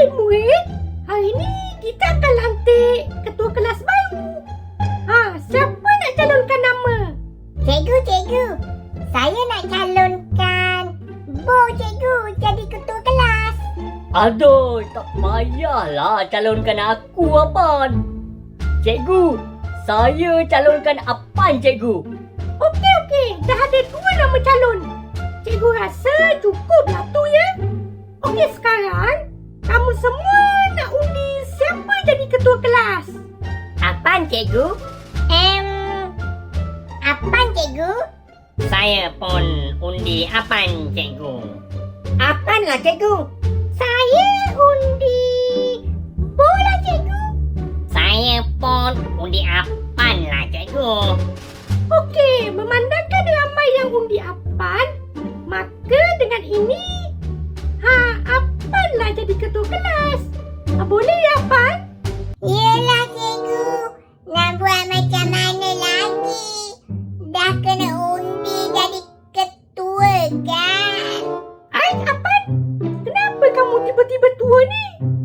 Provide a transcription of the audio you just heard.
murid-murid. Hari ni kita akan lantik ketua kelas baru. Ha, siapa nak calonkan nama? Cikgu, cikgu. Saya nak calonkan Bo cikgu jadi ketua kelas. Aduh, tak payahlah calonkan aku, Apan. Cikgu, saya calonkan Apan, cikgu. Apan, cikgu? Em, apaan cikgu? Saya pun undi Apan, cikgu. Apan lah, cikgu. Saya undi bola cikgu. Saya pun undi Apan lah, cikgu. Okey, memandangkan ramai yang undi Apan, maka dengan ini, Woody?